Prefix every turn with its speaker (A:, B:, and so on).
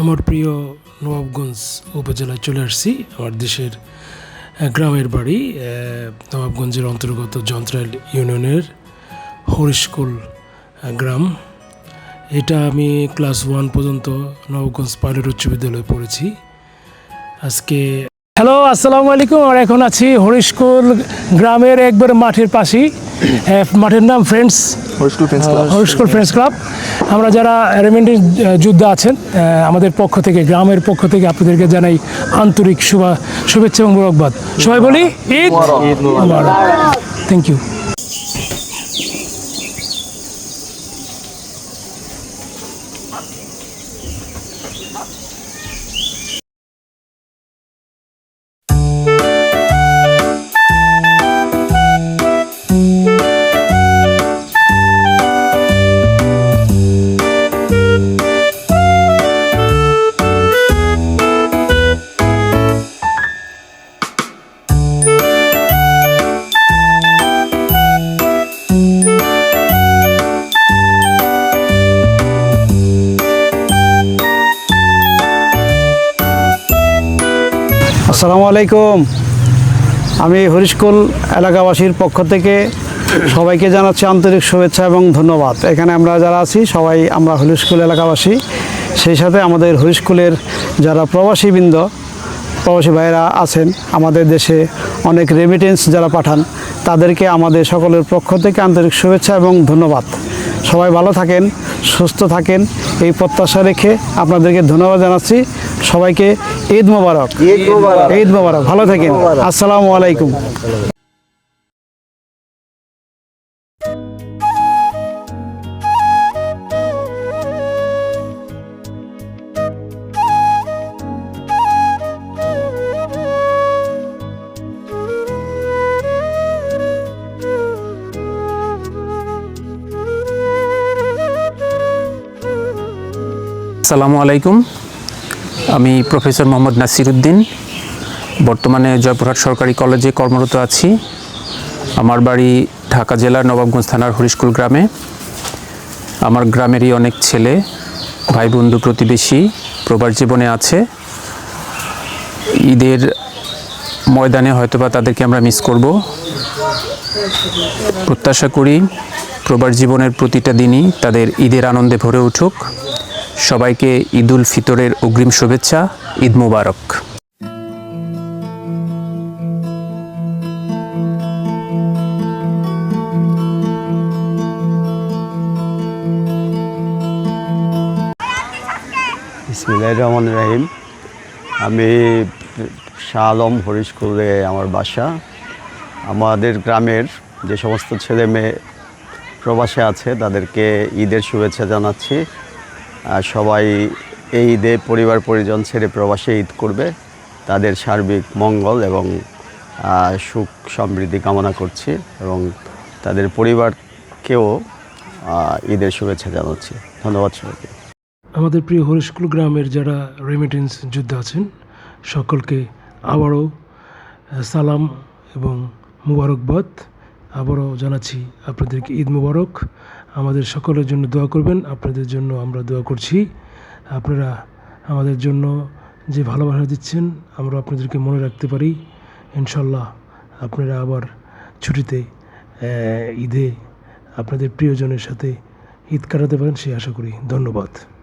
A: আমার প্রিয় নবাবগঞ্জ উপজেলায় চলে আসছি, আমার দেশের গ্রামের বাড়ি নবাবগঞ্জের অন্তর্গত যন্ত্রাইল ইউনিয়নের হরিশকুল গ্রাম। এটা আমি ক্লাস ওয়ান পর্যন্ত নবাবগঞ্জ পাইলট উচ্চ বিদ্যালয়ে পড়েছি। আজকে হ্যালো আসসালামু আলাইকুম। আর এখন আছি হরিশকুল গ্রামের একবার মাঠের পাশেই। মাঠের নাম ফ্রেন্ডস
B: হরিস্কুল ফ্রেন্ডস ক্লাব
A: হরিস্কুল ফ্রেন্ডস ক্লাব আমরা যারা রেমেন্ডি যোদ্ধা আছেন আমাদের পক্ষ থেকে গ্রামের পক্ষ থেকে আপনাদেরকে জানাই আন্তরিক শুভা শুভেচ্ছা এবং মোরকবাদ সবাই বলি ঈদ থ্যাংক ইউ
C: আসসালামু আলাইকুম। আমি হরিশকুল এলাকাবাসীর পক্ষ থেকে সবাইকে জানাচ্ছি আন্তরিক শুভেচ্ছা এবং ধন্যবাদ। এখানে আমরা যারা আছি, সবাই আমরা হরিশকুল এলাকাবাসী। সেই সাথে আমাদের হরিশকুলের যারা প্রবাসীবৃন্দ, প্রবাসী ভাইয়েরা আছেন, আমাদের দেশে অনেক রেমিটেন্স যারা পাঠান, তাদেরকে আমাদের সকলের পক্ষ থেকে আন্তরিক শুভেচ্ছা এবং ধন্যবাদ। সবাই ভালো থাকেন, সুস্থ থাকেন, এই প্রত্যাশা রেখে আপনাদেরকে ধন্যবাদ জানাচ্ছি। সবাইকে ঈদ মোবারক।
B: ঈদ মোবারক।
C: ভালো থাকেন। আসসালামু আলাইকুম।
D: আসসালামু আলাইকুম। আমি প্রফেসর মোহাম্মদ নাসির উদ্দিন বর্তমানে জয়পুরহাট সরকারি কলেজে কর্মরত আছি। আমার বাড়ি ঢাকা জেলার নবাবগঞ্জ থানার হরিশকুল গ্রামে। আমার গ্রামেরই অনেক ছেলে ভাই বন্ধু প্রতিবেশী প্রবাস জীবনে আছে। ঈদের ময়দানে হয়তোবা তাদেরকে আমরা মিস করব। প্রত্যাশা করি প্রবাস জীবনের প্রতিটা দিনই তাদের ঈদের আনন্দে ভরে উঠুক। সবাইকে ঈদুল ফিতরের অগ্রিম শুভেচ্ছা, ঈদ মুবারক।
E: রহমান রাহিম। আমি শাহ আলম হরিস্কুলে আমার বাসা। আমাদের গ্রামের যে সমস্ত ছেলে মেয়ে প্রবাসে আছে, তাদেরকে ঈদের শুভেচ্ছা জানাচ্ছি। সবাই এই ঈদে পরিবার পরিজন ছেড়ে প্রবাসে ঈদ করবে। তাদের সার্বিক মঙ্গল এবং সুখ সমৃদ্ধি কামনা করছি এবং তাদের পরিবারকেও ঈদের শুভেচ্ছা জানাচ্ছি। ধন্যবাদ সবাইকে।
A: আমাদের প্রিয় হরিশকুল গ্রামের যারা রেমিটেন্স যুদ্ধ আছেন, সকলকে আবারও সালাম এবং মুবারকবাদ। আবারও জানাচ্ছি আপনাদেরকে ঈদ মুবারক। আমাদের সকলের জন্য দোয়া করবেন। আপনাদের জন্য আমরা দোয়া করছি। আপনারা আমাদের জন্য যে ভালোবাসা দিচ্ছেন, আমরা আপনাদেরকে মনে রাখতে পারি। ইনশাল্লাহ আপনারা আবার ছুটিতে ঈদে আপনাদের প্রিয়জনের সাথে ঈদ কাটাতে পারেন, সেই আশা করি। ধন্যবাদ।